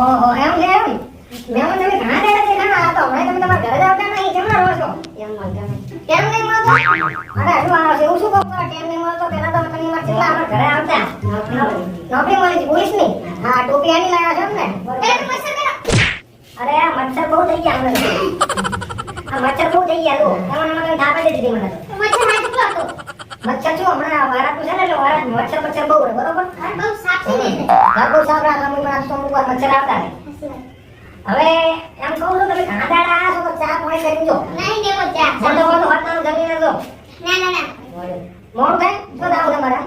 ઓહો એમ કે એમ? મેં મને તમે ઘણા દાડા છે ના આ તો તમે તમારા ઘરે જાવ કે નહીં. જમવા રહો છો? એમ મળતા કેમ નહીં મળતો? અરે હજુ આવો છે. શું કહું? કરો કેમ નહીં મળતો? પહેલા તો તમે મારા છેલ્લા અમારા ઘરે આવતા. નોકરી મળી છે પોલીસની હા ટોપી આની લાવ્યા છો ને અરે આ મચ્છર બહુ થઈ ગયા અમને આ મચ્છર બહુ થઈ ગયા લો એમાં મને ધાબા દે દીધી મને મચ્છર નાખતો મચ્છર જો હમણાં વારા પૂછે ને એટલે વારા મચ્છર મચ્છર બહુ બરોબર? બહુ બહુ સાફ રાખવા અમુક વાર તો અમુક વાર મચ્છર આવતા હવે એમ કહું છું તમે ઘણા દાડા આવ્યા છો તો ચા પાણી કરી જો મોટો મોટો હોટલ મોડું થાય તમારે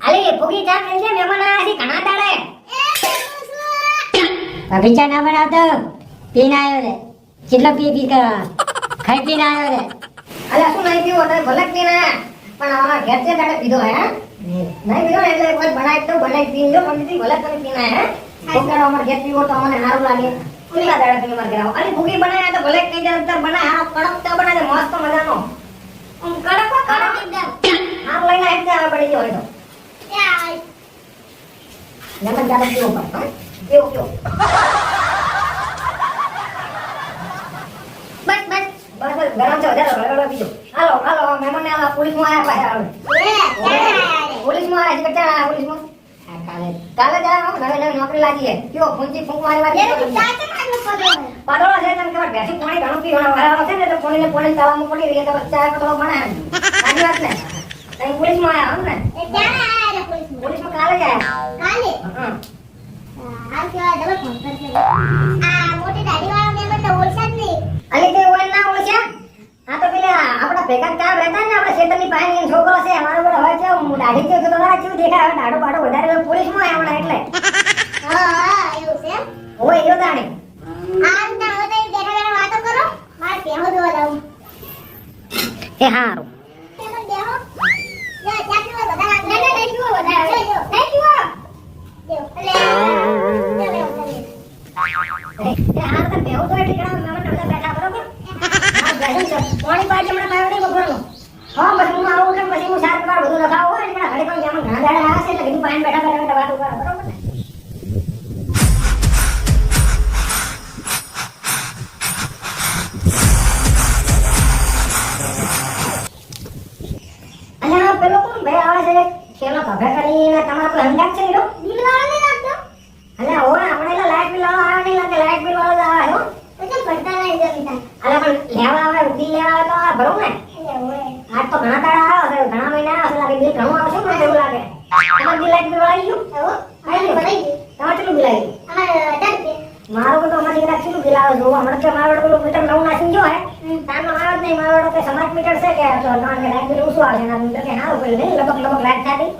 અલી ફૂગી ચા પી છે મહેમાન આવ્યા છે ઘણા દાડે અભી ચા ના બનાવતો પીને આવ્યો રે કેટલો પી પી કરવા ખાઈ પીને આવ્યો રે અલ્યા શું નહીં પીવું તમે ભલે પીને આયા. પણ અમારા ઘેર છે દાડે પીધો હે નહીં પીધો એટલે એટલે કોઈ બનાવી તો બનાવી પીને લો પંડિતજી ભલે તમે પીના હે? દાડો અમારા ઘેર પીવો તો અમને સારું લાગે. કેટલા દાડા તમે મારા ઘેર આવો? અને ફૂગી બનાવ્યા તો ભલે કઈ જાય અત્યારે બનાય આ કડક તો બનાવે મસ્ત મજાનો. આમ કડક કડક એકદમ. આમ લઈને આવી જાય પડી ગયો હોય તો. લેમન જાડે પીવો પણ? પીવો પીવો. બસ બસ. બસ ગરમ છે વધારે ગળગળો પીજો. હાલો હાલો મહેમાનને હાલો પોલીસમાં આયા પાછા હાલો. પોલીસમાં આયા છે કેટલા આયા પોલીસમાં હા, કાલે કાલે જ આયા હો, નવી નોકરી લાગી છે. કયો ફૂંચી ફૂંક મારી વાત પાડોળો છે તમે ખબર બેસી પાણી ઘણું પીવાનો વાળો છે ને તો પોણીને પોણી ચાલવામાં પડી રહી તો ચા પતળો બનાવે સાચી વાત ને? તમે પોલીસમાં આયા હો ને? પોલીસમાં કાલે જ આયા? હં. અલી તે ઓય ના ઓળખ્યા આ તો પેલા આપણા ભેગા કામ રહેતા ને આપણે શેતરની પાસે એનો છોકરો છે અમારો બેટો હોય છે હું દાઢી છે તો તમારા કેવું દેખાય? હવે દાઢો પાડો વધારે તો પોલીસમાં આવ્યા એવું એટલે. હોય એવું દાણી એ હારું. એ બેઠા બેઠા વાતો પેલો કોણ? ભાઈ આવે છે પેલો ભગા કરીને તમારો કોઈ અંદાજ છે એનો અલે ઓય આપણે એટલે લાઈટ બિલ વાળો આવે નહીં લાગે લાઈટ બિલ વાળો જ આવે હો અલે પણ લેવા આવે બિલ લેવા આવે તો આ ભરું ને આજ તો ઘણા દાડા આવ્યો છે ઘણા મહિના આવ્યો છે લાગે બિલ ઘણું આવશે મને એવું લાગે તમારે બિલ લાઈટ બિલ આવી ગયું આવી ગયું તમારે કેટલું બિલ આવી ગયું મારું તો અમારી દીકરા કેટલું બિલ આવે જોવા હમણાં તો મારો પેલું મીટર નવું નાખી જો હે. તારનો આવે નહીં મારો તો સમાજ મીટર છે કે તો તમારે લાઈટ બિલ ઓછું આવે છે મીટર કે હારું પેલું નહીં લબક લબક લાઈટ થાતી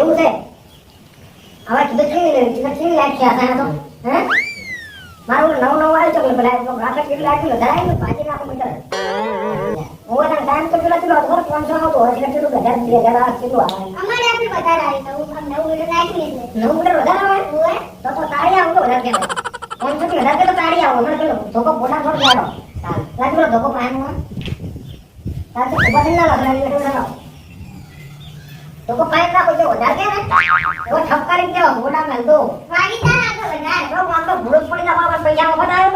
એવું છે. હવે કીધું કેવી લેવી કીધું કેવી લાઈટ છે આ તો. હે? મારું નવું નવું આવ્યું છે પેલા આપણે કેટલી લાઈટ બિલ વધારે આવ્યું પાછી નાખો મીટર હું તને ટાઈમ તો પેલા ચલો થોડો પાંચસો આવતો એટલે કેટલું હજાર બે હજાર આવે કેટલું આવે? નવું મીટર વધારે આવે? તો તો તાળી આવું વધારે કહેવાય. લાગ પેલો ધોકો પાયામાં તાર તો ના લાગે એટલે ના પાયા કે ને દો તો આમ પડી ના બાબા પૈસા મફત આવ્યો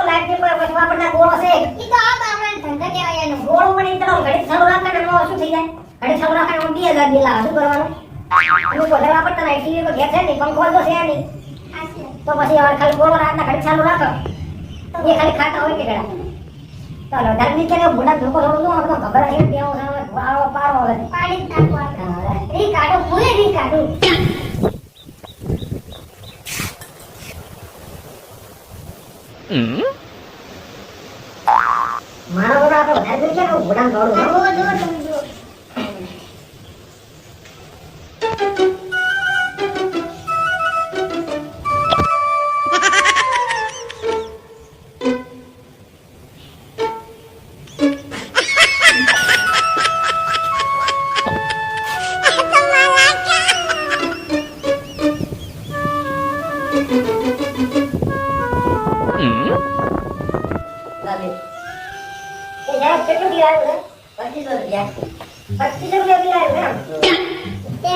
વાપરતા ગોળ હશે પડી તો ઘડી ચાલુ રાખે ને શું થઈ જાય ઘડી ચાલુ રાખે ને બે હજાર બિલ આવે શું કરવાનું નહીં પંખો તો છે નહીં તો પછી હવે ખાલી ગોળ રાતના ઘડી ચાલુ રાખો. એ ખાલી ખાતા હોય કે ગળા ચાલો ધાર્મિક કે મોટા ધોકો થોડું નો આપણે ખબર છે કે હું સામે વાળો પાણી નાખવા રી કાઢો પૂરે રી કાઢો. મારો બધો આપણે વધારે કરી છે ને કેટલું બિલ આવ્યું પચીસો રૂપિયા. પચીસો રૂપિયા બિલ આવ્યું ને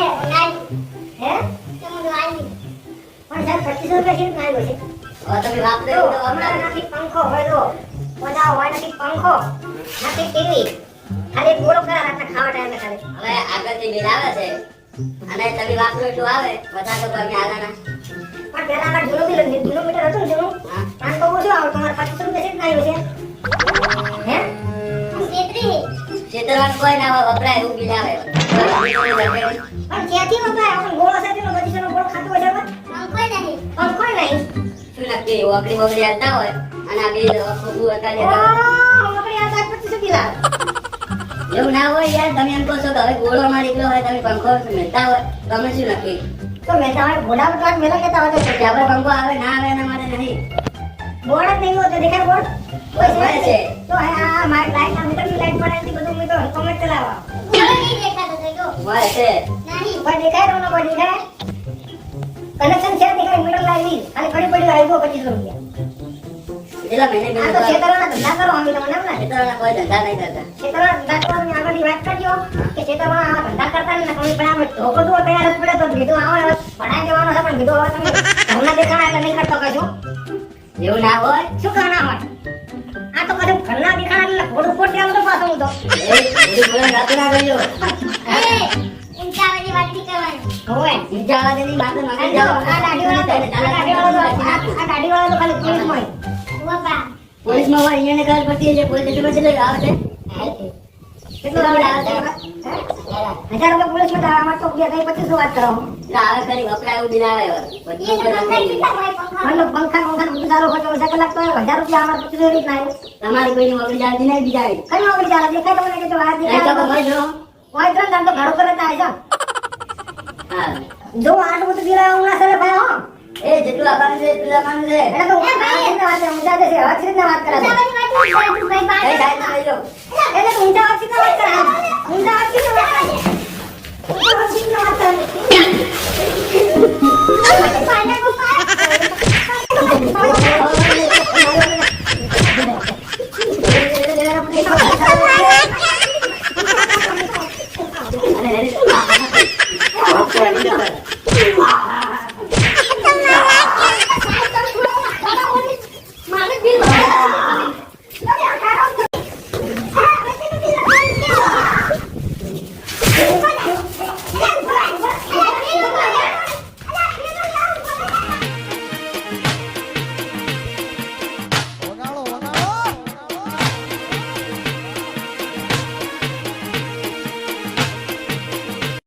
હે? પણ સાહેબ પચીસો રૂપિયા કેમ આવ્યો છે? તમે વાત કરી હમણાં નથી પંખો હોય તો. હોય નથી પંખો. નથી ટીવી ખાલી બોલો કરા રાતના ખાવા ટાઈમે ખાલી. હવે આગળથી બિલ આવે છે અને તમે વાપરો એટલું આવે બધા તો તમે આલાના પણ પહેલા જૂનું બિલ હતું, જૂનું મીટર હતું જૂનું? હા. પણ તો ઓછું આવતું તમારે પચીસો રૂપિયા સીટ આવ્યું છેતરવાનું કોઈ ના હોય વપરાય એવું બિલ આવે પણ ક્યાંથી વપરાય? આપણને ગોળો સાથે નો ગોળો ખાતો હોય નહીં. શું ઓકડી અને આ એવું ના યાર તમે એમ કહો છો કે હવે ગોળો માં નીકળ્યો હોય તમે પંખો મહેતા હોય? તમે શું નક્કી? તો મહેતા હોય ઘોડા પર મેલા કેતા હોય તો આપણે પંખો આવે ના આવે એના માટે નહીં. બોર્ડ જ નહીં હોય તો દેખાય બોર્ડ બોર્ડ છે. તો આ મારી મળે છે. કોઈ દેખાય તો ન દેખાય? કનેક્શન છે દેખાય મીટર લાવી ખાલી પડી પડી આવી ગયો રૂપિયા. કેટલા મહિને આ તો ખેતરોના ધંધા કરો અમે તમને એમ ને કોઈ ધંધા નહીં કરતા. ખેતરોના ધંધા કરવાની આગળની વાત કરજો કે ખેતરમાં આ ધંધા કરતા ને તમે પણ આપણે ધોકો તો તૈયાર જ પડે તો કીધું આવો ભણાઈ દેવાનો છે પણ કીધું હવે તમે દેખાણા એટલે નહીં કરતો કશું એવું ના હોય? શું કરવાના હોય? આ તો કશું ઘરના દેખાણા એટલે તો પાછો હું તો બધું આ માથે જાઓ આ દાઢીવાળો તો- આ દાઢીવાળો તો- આ- આ દાઢીવાળો તો ખાલી હોય. પોલીસમાં અહીંયા ને ખબર પડતી છે પોલીસ સ્ટેશનમાં છેલ્લે આવે છે આવે છે? હે? હજાર રૂપિયા પોલીસમાં તો આમાં તો બે કઈ પચીસો વાત કરો આવે ખરી વપરાય એવું બિલ આવે બધું તો નથી. મને પંખા પંખા બધું ચાલુ હોય તો અડધા કલાક તો હજાર રૂપિયા અમારે પચીસો એવી રીતના આવ્યું. તમારી કોઈની વગર જાણતી નહીં બીજા આવી. કઈ દેખાય તમને કે જો આ દેખાય ખબર જો. હોય તો ઘરો કરે તો આવી જાઓ. હા. જો આટલું બધું બિલ સરે ભાઈ હો એ જેટલું આપવાનું છે એટલું આપવાનું છે એટલે તો હું વાત છે, છે, કઈ સાઈડ લઈ લો એટલે ઊંધા વાપસી કરવા ઊંધા વાપસી